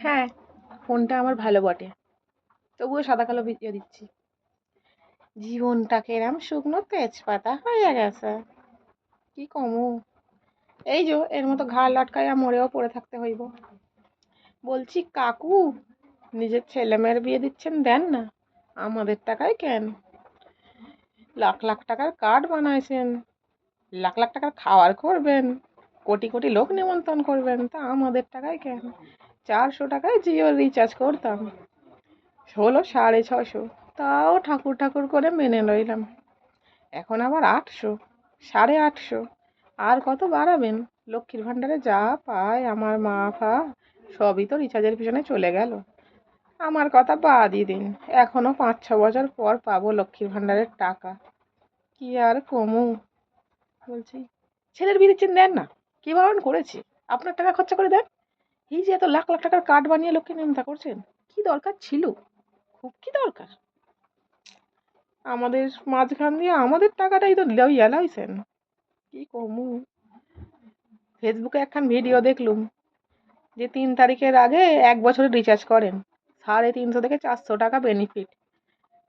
হ্যাঁ ফোনটা আমার ভালো বটে। তবুও সাদা কালো ভিডিও দিচ্ছি। জীবনটাকে এরম শুকনো তেজপাতা হয়ে গেছে। কি কমু? এই যো, এর মতো ঘাড় লটকাইয়া মরেও পড়ে থাকতে হইব। বলছি, কাকু, নিজের ছেলে মেয়ের বিয়ে দিচ্ছেন দেন না? আমাদের টাকায় কেন? লাখ লাখ টাকার কার্ড বানাইছেন। লাখ লাখ টাকার খাওয়ার করবেন। কোটি কোটি লোক নিমন্ত্রণ করবেন। তা আমাদের টাকায় কেন? চারশো টাকায় জিও রিচার্জ করতাম। হলো সাড়ে ছশো তাও ঠাকুর ঠাকুর করে মেনে রইলাম এখন আবার আটশো, সাড়ে আটশো। আর কত বাড়াবেন? লক্ষ্মীর ভাণ্ডারে যা পায় আমার মা ফা, সবই তো রিচার্জের পিছনে চলে গেল। আমার কথা বাদই দিন। এখনও পাঁচ ছ বছর পর পাবো লক্ষ্মীর ভাণ্ডারের টাকা। কি আর কমু? বলছি, ছেলের বিয়ে দিচ্ছেন দেন না। কি বারণ করেছি? আপনার টাকা খরচা করে দেন। এই যে এত লাখ লাখ টাকার কার্ড বানিয়ে লোককে নিমন্ত্রণ করছেন? কি দরকার ছিল? খুব কি দরকার? আমাদের মাঝখান দিয়ে আমাদের টাকাটাই তো লইয়া লাইছেন কি কমু? ফেসবুকে একখান ভিডিও দেখলুম, যে তিন তারিখের আগে এক বছরে রিচার্জ করেন। সাড়ে তিনশো থেকে চারশো টাকা বেনিফিট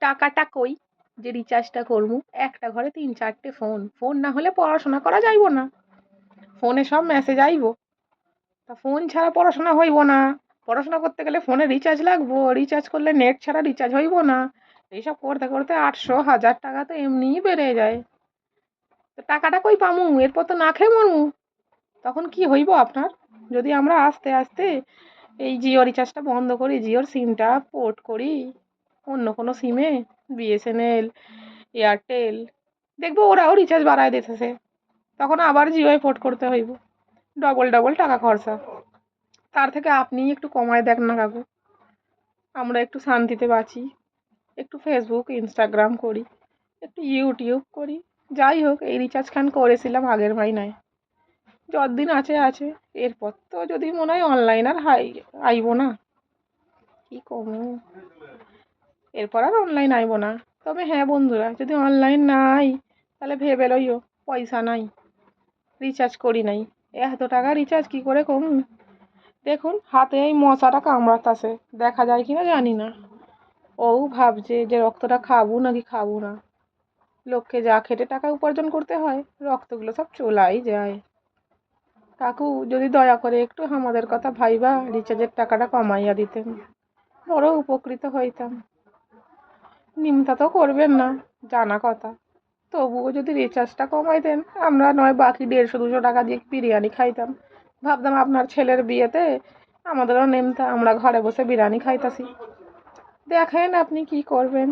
টাকাটা কই যে রিচার্জটা করব? একটা ঘরে তিন চারটে ফোন ফোন না হলে পড়াশোনা করা যাইব না। ফোনে সব মেসেজ আইব। ফোন ছাড়া পড়াশোনা হইব না। পড়াশোনা করতে গেলে ফোনে রিচার্জ লাগবো। রিচার্জ করলে নেট ছাড়া রিচার্জ হইব না। এইসব করতে করতে আটশো হাজার টাকা তো এমনিই বেড়ে যায়। তো টাকাটা কই পামু? এরপর তো না খেয়ে মরমু তখন কি হইব আপনার? যদি আমরা আস্তে আস্তে এই জিও রিচার্জটা বন্ধ করি, জিওর সিমটা পোর্ট করি, অন্য কোনো সিমে বিএসএনএল এয়ারটেল দেখব ওরাও রিচার্জ বাড়ায় দিতেছে। তখন আবার জিওয় পোর্ট করতে হইব। ডবল ডবল টাকা খরচা। তার থেকে আপনিই একটু কমায় দেখ না কাকু। আমরা একটু শান্তিতে বাঁচি। একটু ফেসবুক ইনস্টাগ্রাম করি। একটু ইউটিউব করি। যাই হোক, এই রিচার্জ খান করেছিলাম আগের মাইনায়। যতদিন আছে আছে। এরপর তো যদি মনে হয় অনলাইন আর হাই, আইব না। কি কমু? এরপর আর অনলাইন আইব না। তবে হ্যাঁ বন্ধুরা, যদি অনলাইন না আই তাহলে ভেবে লইও, পয়সা নাই। রিচার্জ করি নাই। এত টাকা রিচার্জ কি করে কমু দেখুন, হাতে এই মশাটা কামড়াতাছে। দেখা যায় কিনা জানি না। ও ভাবছে যে রক্তটা খাব নাকি খাব না। লোককে যা খেটে টাকা উপার্জন করতে হয়, রক্তগুলো সব চলাই যায়। কাকু, যদি দয়া করে একটু আমাদের কথা ভাইবা রিচার্জের টাকাটা কমাইয়া দিতেন। বড় উপকৃত হইতাম। নিমতা তো করবেন না, জানা কথা। তবুও যদি রিচার্জটা কমাই দেন, আমরা নয়, বাকি দেড়শো, দুশো টাকা দিয়ে বিরিয়ানি খাইতাম। ভাবতাম আপনার ছেলের বিয়েতে আমাদেরও নেমতা, আমরা ঘরে বসে বিরিয়ানি খাইতাছি। দেখেন আপনি কি করবেন।